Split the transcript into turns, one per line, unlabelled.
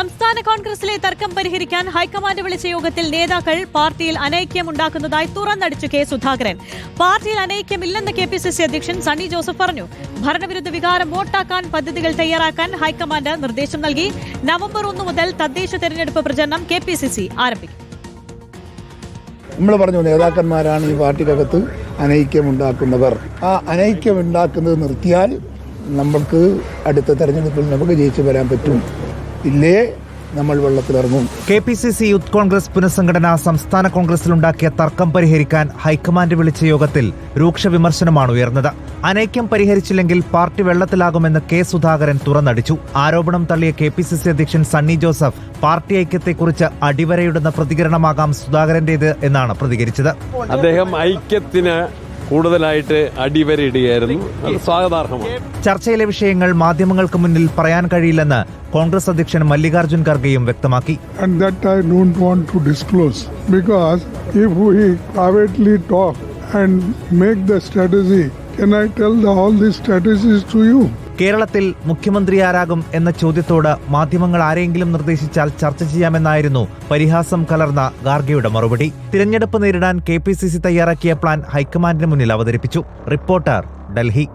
സംസ്ഥാന കോൺഗ്രസിലെ തർക്കം പരിഹരിക്കാൻ ഹൈക്കമാൻഡ് വിളിച്ച യോഗത്തിൽ നേതാക്കൾ പാർട്ടിയിൽ അനൈക്യം ഉണ്ടാക്കുന്നതായി തുറന്നടിച്ചു കെ സുധാകരൻ. പാർട്ടിയിൽ അനൈക്യമില്ലെന്ന് കെ പി സി സി അധ്യക്ഷൻ സണ്ണി ജോസഫ് പറഞ്ഞു. ഭരണവിരുദ്ധ വികാരം വോട്ടാക്കാൻ പദ്ധതികൾ തയ്യാറാക്കാൻ ഹൈക്കമാൻഡ് നിർദ്ദേശം നൽകി. നവംബർ ഒന്ന് മുതൽ തദ്ദേശ തെരഞ്ഞെടുപ്പ് പ്രചരണം കെ പി സി സി ആരംഭിക്കും.
നമ്മൾ പറഞ്ഞു നേതാക്കന്മാരാണ് ഈ പാർട്ടിക്കകത്ത് അനൈക്യമുണ്ടാക്കുന്നവർ. ആ അനൈക്യമുണ്ടാക്കുന്നത് നിർത്തിയാൽ നമുക്ക് അടുത്ത തെരഞ്ഞെടുപ്പിൽ നമുക്ക് ജയിച്ചു വരാൻ പറ്റും. ഇല്ലേ? നമ്മൾ വെള്ളത്തിലിറങ്ങും.
K P C C youth Congress പുനഃസംഘടന സംസ്ഥാന കോൺഗ്രസിലുണ്ടാക്കിയ തർക്കം പരിഹരിക്കാൻ ഹൈക്കമാൻഡ് വിളിച്ച യോഗത്തിൽ രൂക്ഷ വിമർശനമാണ് ഉയർന്നത്. അനൈക്യം പരിഹരിച്ചില്ലെങ്കിൽ പാർട്ടി വെള്ളത്തിലാകുമെന്ന് കെ സുധാകരൻ തുറന്നടിച്ചു. ആരോപണം തള്ളിയ കെ പി സി സി അധ്യക്ഷൻ സണ്ണി ജോസഫ് പാർട്ടി ഐക്യത്തെക്കുറിച്ച് അടിവരയിടുന്ന പ്രതികരണമാകാം സുധാകരന്റേത് എന്നാണ് പ്രതികരിച്ചത്.
അദ്ദേഹം ഐക്യത്തിന് കൂടുതലായിട്ട് അടിവരയിടുകയായിരുന്നു. അത് സ്വാഗതാർഹമാണ്.
ചർച്ചയിലെ വിഷയങ്ങൾ മാധ്യമങ്ങൾക്ക് മുന്നിൽ പറയാൻ കഴിയില്ലെന്ന് കോൺഗ്രസ് അധ്യക്ഷൻ മല്ലികാർജുൻ ഖർഗെയും വ്യക്തമാക്കി.
And that I don't want to disclose because if we privately talk and make the strategy, I tell the, all these strategies to you?
കേരളത്തിൽ മുഖ്യമന്ത്രി ആരാകും എന്ന ചോദ്യത്തോട് മാധ്യമങ്ങൾ ആരെങ്കിലും നിർദ്ദേശിച്ചാൽ ചർച്ച ചെയ്യാമെന്നായിരുന്നു പരിഹാസം കലർന്ന ഗാർഗയുടെ മറുപടി. തിരഞ്ഞെടുപ്പ് നേരിടാൻ കെ തയ്യാറാക്കിയ പ്ലാൻ ഹൈക്കമാൻഡിന് മുന്നിൽ അവതരിപ്പിച്ചു. റിപ്പോർട്ടർ ഡൽഹി.